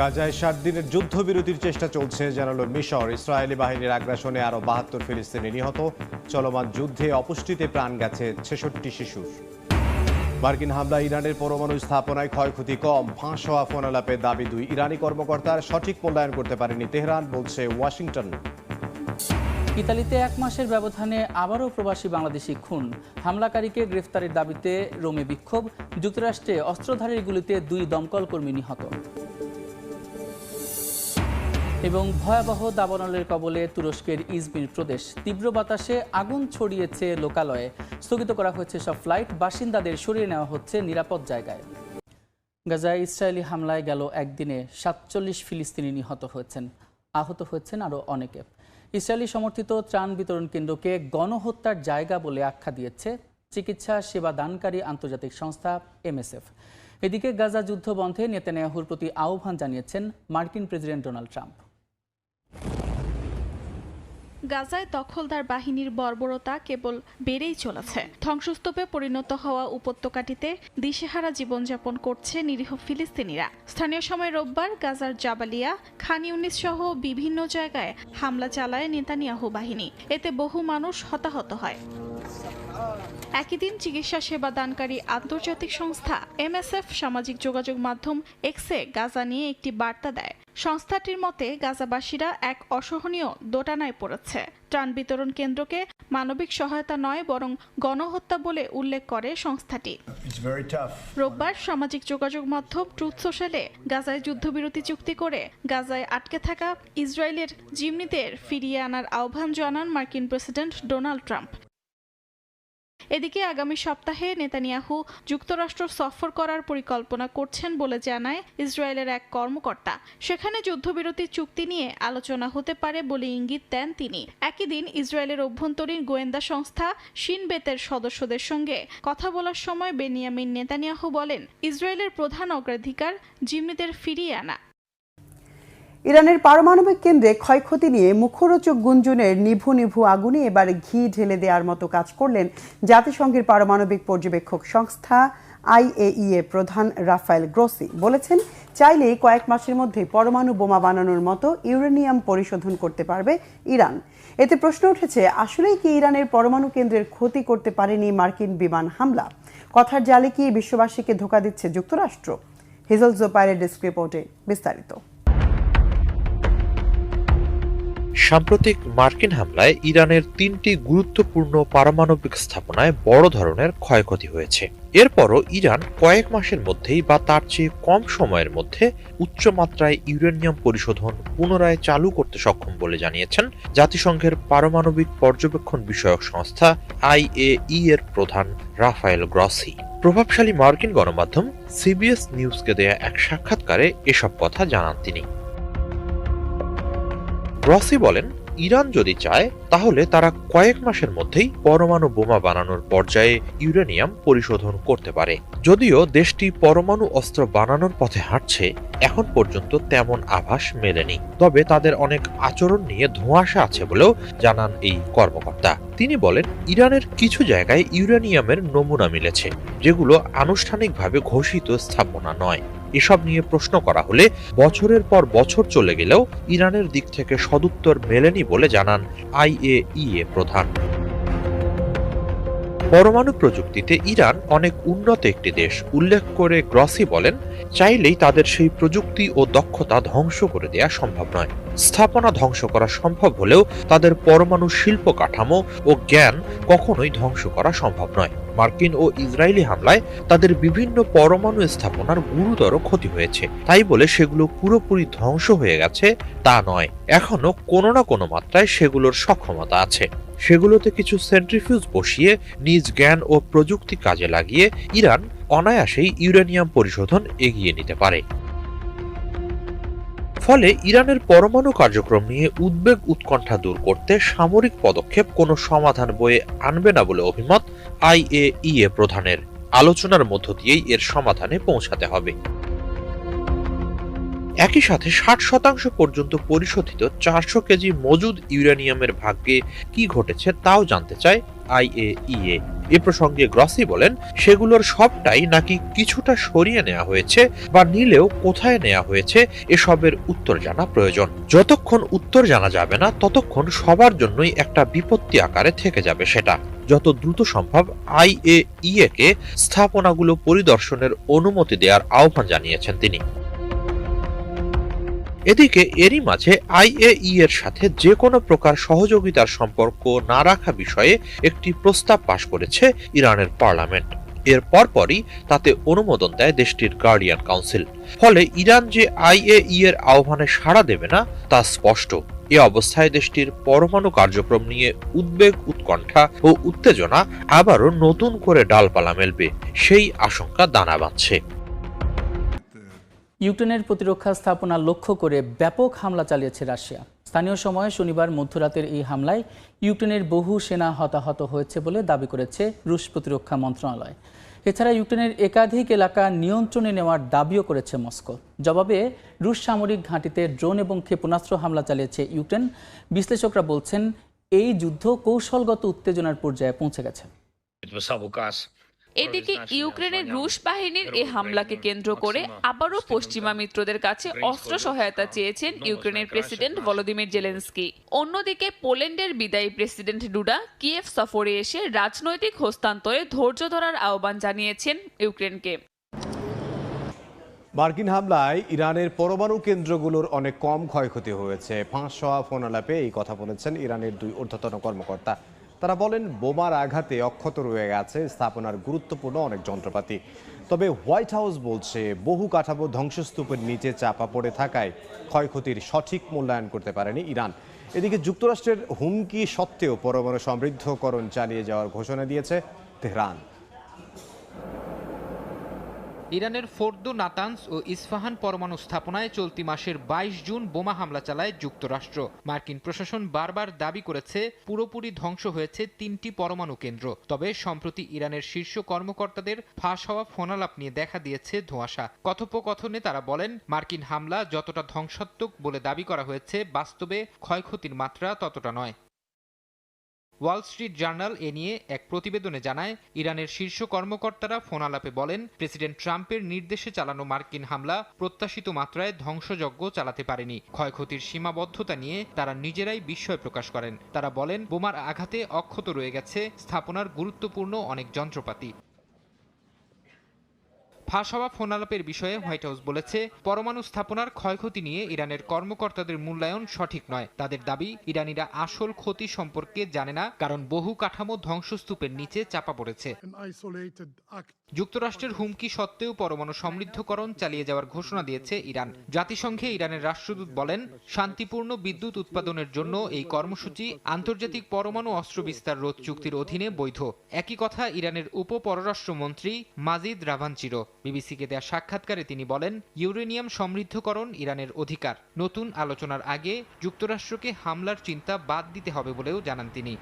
গাজায় সাত দিনের যুদ্ধবিরতির চেষ্টা চলছে, জানালো মিশর। ইসরায়েলি বাহিনীর আগ্রাসনে আরও বাহাত্তর ফিলিস্তিনি নিহত। চলমান যুদ্ধে অপুষ্টিতে প্রাণ গেছে ছেষট্টি শিশুর। মার্কিন হামলা ইরানের পরমাণু স্থাপনায় ক্ষয়ক্ষতি কম। ফাঁস হওয়া ফোন আলাপে দাবি দুই ইরানি কর্মকর্তার সঠিক মূল্যায়ন করতে পারেনি তেহরান, বলছে ওয়াশিংটন। ইতালিতে এক মাসের ব্যবধানে আবারও প্রবাসী বাংলাদেশি খুন। হামলাকারীকে গ্রেফতারের দাবিতে রোমে বিক্ষোভ। যুক্তরাষ্ট্রে অস্ত্রধারীর গুলিতে দুই দমকল কর্মী নিহত। এবং ভয়াবহ দাবানলের কবলে তুরস্কের ইজমির প্রদেশ। তীব্র বাতাসে আগুন ছড়িয়েছে লোকালয়ে। স্থগিত করা হয়েছে সব ফ্লাইট। বাসিন্দাদের সরিয়ে নেওয়া হচ্ছে নিরাপদ জায়গায়। গাজায় ইসরায়েলি হামলায় গেল একদিনে সাতচল্লিশ ফিলিস্তিনি নিহত হয়েছেন। আহত হয়েছেন আরও অনেকে। ইসরায়েলি সমর্থিত ত্রাণ বিতরণ কেন্দ্রকে গণহত্যার জায়গা বলে আখ্যা দিয়েছে চিকিৎসা সেবা দানকারী আন্তর্জাতিক সংস্থা এমএসএফ। এদিকে গাজা যুদ্ধ বন্ধে নেতানিয়াহুর প্রতি আহ্বান জানিয়েছেন মার্কিন প্রেসিডেন্ট ডোনাল্ড ট্রাম্প। গাজায় দখলদার বাহিনীর বর্বরতা কেবল বেড়েই চলেছে। ধ্বংসস্তূপে পরিণত হওয়া উপত্যকাটিতে দিশেহারা জীবনযাপন করছে নিরীহ ফিলিস্তিনিরা। স্থানীয় সময় রোববার গাজার জাবালিয়া, খান ইউনিস সহ বিভিন্ন জায়গায় হামলা চালায় নেতানিয়াহু বাহিনী। এতে বহু মানুষ হতাহত হয়। একই দিন চিকিৎসা সেবা দানকারী আন্তর্জাতিক সংস্থা এমএসএফ সামাজিক যোগাযোগ মাধ্যম এক্সে গাজা নিয়ে একটি বার্তা দেয়। সংস্থাটির মতে গাজাবাসীরা এক অসহনীয় দোটানায় পড়েছে। ত্রাণ বিতরণ কেন্দ্রকে মানবিক সহায়তা নয় বরং গণহত্যা বলে উল্লেখ করে সংস্থাটি. রোববার সামাজিক যোগাযোগ মাধ্যম ট্রুথ সোশ্যালে গাজায় যুদ্ধবিরতি চুক্তি করে গাজায় আটকে থাকা ইসরায়েলের জিমনিদের ফিরিয়ে আনার আহ্বান জানান মার্কিন প্রেসিডেন্ট ডোনাল্ড ট্রাম্প। এদিকে আগামী সপ্তাহে নেতানিয়াহু যুক্তরাষ্ট্র সফর করার পরিকল্পনা করছেন বলে জানায় ইসরায়েলের এক কর্মকর্তা। সেখানে যুদ্ধবিরতি চুক্তি নিয়ে আলোচনা হতে পারে বলে ইঙ্গিত দেন তিনি। একই দিন ইসরায়েলের অভ্যন্তরীণ গোয়েন্দা সংস্থা শিনবেতের সদস্যদের সঙ্গে কথা বলার সময় বেনিয়ামিন নেতানিয়াহু বলেন, ইসরায়েলের প্রধান অগ্রাধিকার জিম্মিদের ফিরিয়ে আনা। ইরানের পারমাণবিক কেন্দ্রে ক্ষয়ক্ষতি নিয়ে মুখরোচক গুঞ্জনের নিভু নিভু আগুনে এবার ঘি ঢেলে দেওয়ার মতো কাজ করলেন জাতিসংঘের পারমাণবিক পর্যবেক্ষক সংস্থা আইএইএ প্রধান রাফায়েল গ্রোসি। বলেছেন চাইলেই কয়েক মাসের মধ্যে পরমাণু বোমা বানানোর মতো ইউরেনিয়াম পরিশোধন করতে পারবে ইরান। এতে প্রশ্ন উঠেছে, আসলেই কি ইরানের পরমাণু কেন্দ্রের ক্ষতি করতে পারেনি মার্কিন বিমান হামলা? কথার জালে কি বিশ্ববাসীকে ধোকা দিচ্ছে যুক্তরাষ্ট্র? হিজল জোপায়ের ডেস্ক রিপোর্টে বিস্তারিত। সাম্প্রতিক মার্কিন হামলায় ইরানের তিনটি গুরুত্বপূর্ণ পারমাণবিক স্থাপনায় বড় ধরনের ক্ষয়ক্ষতি হয়েছে। এরপরও ইরান কয়েক মাসের মধ্যেই বা তার চেয়ে কম সময়ের মধ্যে উচ্চমাত্রায় ইউরেনিয়াম পরিশোধন পুনরায় চালু করতে সক্ষম বলে জানিয়েছেন জাতিসংঘের পারমাণবিক পর্যবেক্ষণ বিষয়ক সংস্থা আইএই এর প্রধান রাফায়েল গ্রসি। প্রভাবশালী মার্কিন গণমাধ্যম সিবিএস নিউজকে দেয়া এক সাক্ষাৎকারে এসব কথা জানান তিনি। রসি বলেন, ইরান যদি চায়, তাহলে তারা কয়েক মাসের মধ্যেই পরমাণু বোমা বানানোর পর্যায়ে ইউরেনিয়াম পরিশোধন করতে পারে। যদিও দেশটি পরমাণু অস্ত্র বানানোর পথে হাঁটছে, এখন পর্যন্ত তেমন আভাস মেলেনি। তবে তাদের অনেক আচরণ নিয়ে ধোঁয়াশা আছে বলেও জানান এই কর্মকর্তা। তিনি বলেন, ইরানের কিছু জায়গায় ইউরেনিয়ামের নমুনা মিলেছে, যেগুলো আনুষ্ঠানিকভাবে ঘোষিত স্থাপনা নয়। এসব নিয়ে প্রশ্ন করা হলে বছরের পর বছর চলে গেলেও ইরানের দিক থেকে সদুত্তর মেলেনি বলে জানান আইএইএ প্রধান। পরমাণু প্রযুক্তিতে ইরান অনেক উন্নত একটি দেশ। উল্লেখ করে গ্রসি বলেন, চাইলেই তাদের সেই প্রযুক্তি ও দক্ষতা ধ্বংস করে দেয়া সম্ভব নয়। স্থাপনা ধ্বংস করা সম্ভব হলেও তাদের পরমাণু শিল্প কাঠামো ও জ্ঞান কখনোই ধ্বংস করা সম্ভব নয়। মার্কিন ও ইসরায়েলি হামলায় তাদের বিভিন্ন পরমাণু স্থাপনার গুরুতর ক্ষতি হয়েছে। তাই বলে সেগুলো পুরোপুরি ধ্বংস হয়ে গেছে তা নয়। এখনও কোনো না কোনো মাত্রায় সেগুলোর সক্ষমতা আছে। সেগুলোতে কিছু সেন্ট্রিফিউজ বসিয়ে নিজ জ্ঞান ও প্রযুক্তি কাজে লাগিয়ে ইরান অনায়াসেই ইউরেনিয়াম পরিশোধন এগিয়ে নিতে পারে। ফলে ইরানের পরমাণু কার্যক্রম নিয়ে উদ্বেগ উৎকণ্ঠা দূর করতে সামরিক পদক্ষেপ কোনো সমাধান বয়ে আনবে না বলে অভিমত আইএইএ প্রধানের। আলোচনার মধ্য দিয়েই এর সমাধানে পৌঁছাতে হবে। একই সাথে ষাট শতাংশ পর্যন্ত পরিশোধিত চারশো কেজি মজুদ ইউরেনিয়ামের ভাগ্যে কি ঘটেছে তাও জানতে চায় আইএইএ। এ প্রসঙ্গে গ্রসি বলেন, সেগুলোর সবটাই নাকি কিছুটা সরিয়ে নেওয়া হয়েছে বা নিলেও কোথায় নেওয়া হয়েছে এসবের উত্তর জানা প্রয়োজন। যতক্ষণ উত্তর জানা যাবে না, ততক্ষণ সবার জন্যই একটা বিপত্তি আকারে থেকে যাবে সেটা। যত দ্রুত সম্ভব আইএইএ কে স্থাপনাগুলো পরিদর্শনের অনুমতি দেওয়ার আহ্বান জানিয়েছেন তিনি। এদিকে এরই মাঝে আইএই এর সাথে যে কোনো প্রকার সহযোগিতার সম্পর্ক না রাখা বিষয়ে একটি প্রস্তাব পাশ করেছে ইরানের পার্লামেন্ট। এর পরপরই তাতে অনুমোদন দেয় দেশটির গার্ডিয়ান কাউন্সিল। ফলে ইরান যে আইএই এর আহ্বানে সাড়া দেবে না, তা স্পষ্ট। এ অবস্থায় দেশটির পরমাণু কার্যক্রম নিয়ে উদ্বেগ, উৎকণ্ঠা ও উত্তেজনা আবারও নতুন করে ডালপালা মেলবে। সেই আশঙ্কা দানা বাঁধছে। ইউক্রেনের প্রতিরক্ষা স্থাপনা লক্ষ্য করে ব্যাপক হামলা চালিয়েছে রাশিয়া। স্থানীয় সময়ে শনিবার মধ্যরাতের এই হামলায় ইউক্রেনের বহু সেনা হতাহত হয়েছে বলে দাবি করেছে রুশ প্রতিরক্ষা মন্ত্রণালয়। এছাড়া ইউক্রেনের একাধিক এলাকা নিয়ন্ত্রণে নেওয়ার দাবিও করেছে মস্কো। জবাবে, রুশ সামরিক ঘাঁটিতে ড্রোন এবং ক্ষেপণাস্ত্র হামলা চালিয়েছে ইউক্রেন। বিশ্লেষকরা বলছেন, এই যুদ্ধ কৌশলগত উত্তেজনার পর্যায়ে পৌঁছে গেছে। এদিকে ইউক্রেনের রুশ বাহিনীর এ হামলাকে কেন্দ্র করে আবারও পশ্চিমা মিত্রদের কাছে অস্ত্র সহায়তা চেয়েছেন ইউক্রেনের প্রেসিডেন্ট ভলোদিমির জেলেন্সকি। অন্যদিকে পোল্যান্ডের বিদায়ী প্রেসিডেন্ট ডুডা কিয়েভ সফরে এসে রাজনৈতিক হস্তান্তরে ধৈর্য ধরার আহ্বান জানিয়েছেন ইউক্রেনকে। মার্কিন হামলায় ইরানের পরমাণু কেন্দ্রগুলোর অনেক কম ক্ষয়ক্ষতি হয়েছে। ফাঁস হওয়া ফোন আলাপে এই কথা বলেছেন ইরানের দুই ঊর্ধ্বতন কর্মকর্তা। তারা বলেন, বোমার আঘাতে অক্ষত রয়ে গেছে স্থাপনার গুরুত্বপূর্ণ অনেক যন্ত্রপাতি। তবে হোয়াইট হাউস বলছে, বহু কাঠামো ধ্বংসস্তূপের নিচে চাপা পড়ে থাকায় ক্ষয়ক্ষতির সঠিক মূল্যায়ন করতে পারেনি ইরান। এদিকে যুক্তরাষ্ট্রের হুমকি সত্ত্বেও পরমাণু সমৃদ্ধকরণ চালিয়ে যাওয়ার ঘোষণা দিয়েছে তেহরান। ইরানের ফোর্দো নাতানস ও ইস্ফাহান পরমাণু স্থাপনায় চলতি মাসের ২২ জুন বোমা হামলা চালায় যুক্তরাষ্ট্র। মার্কিন প্রশাসন বারবার দাবি করেছে পুরোপুরি ধ্বংস হয়েছে তিনটি পরমাণু কেন্দ্র। তবে সম্প্রতি ইরানের শীর্ষ কর্মকর্তাদের ফাঁস হওয়া ফোনালাপ নিয়ে দেখা দিয়েছে ধোঁয়াশা। কথোপকথনে তারা বলেন, মার্কিন হামলা যতটা ধ্বংসাত্মক বলে দাবি করা হয়েছে, বাস্তবে ক্ষয়ক্ষতির মাত্রা ততটা নয়। ওয়াল স্ট্রিট জার্নাল এ নিয়ে এক প্রতিবেদনে জানায়, ইরানের শীর্ষ কর্মকর্তারা ফোন আলাপে বলেন, প্রেসিডেন্ট ট্রাম্পের নির্দেশে চালানো মার্কিন হামলা প্রত্যাশিত মাত্রায় ধ্বংসযজ্ঞ চালাতে পারেনি। ক্ষয়ক্ষতির সীমাবদ্ধতা নিয়ে তারা নিজেরাই বিস্ময় প্রকাশ করেন। তারা বলেন, বোমার আঘাতে অক্ষত রয়ে গেছে, স্থাপনার গুরুত্বপূর্ণ অনেক যন্ত্রপাতি। ফাঁস হওয়া ফোন আলাপের বিষয়ে হোয়াইট হাউস বলেছে, পরমাণু স্থাপনার ক্ষয়ক্ষতি নিয়ে ইরানের কর্মকর্তাদের মূল্যায়ন সঠিক নয় তাদের দাবি, ইরানিরা আসল ক্ষতি সম্পর্কে জানে না, কারণ বহু কাঠামো ধ্বংসস্তূপের নিচে চাপা পড়েছে. যুক্তরাষ্ট্রের হুমকি সত্ত্বেও পরমাণু সমৃদ্ধকরণ চালিয়ে যাওয়ার ঘোষণা দিয়েছে ইরান। জাতিসংঘে ইরানের রাষ্ট্রদূত বলেন, শান্তিপূর্ণ বিদ্যুৎ উৎপাদনের জন্য এই কর্মসূচি আন্তর্জাতিক পরমাণু অস্ত্র বিস্তার রোধ চুক্তির অধীনে বৈধ। একই কথা ইরানের উপ পররাষ্ট্রমন্ত্রী মাজিদ রাভানচিরো বিবিসিকে দেয়া সাক্ষাৎকারে তিনি বলেন, ইউরেনিয়াম সমৃদ্ধকরণ ইরানের অধিকার। নতুন আলোচনার আগে যুক্তরাষ্ট্রকে হামলার চিন্তা বাদ দিতে হবে বলেও জানান তিনি।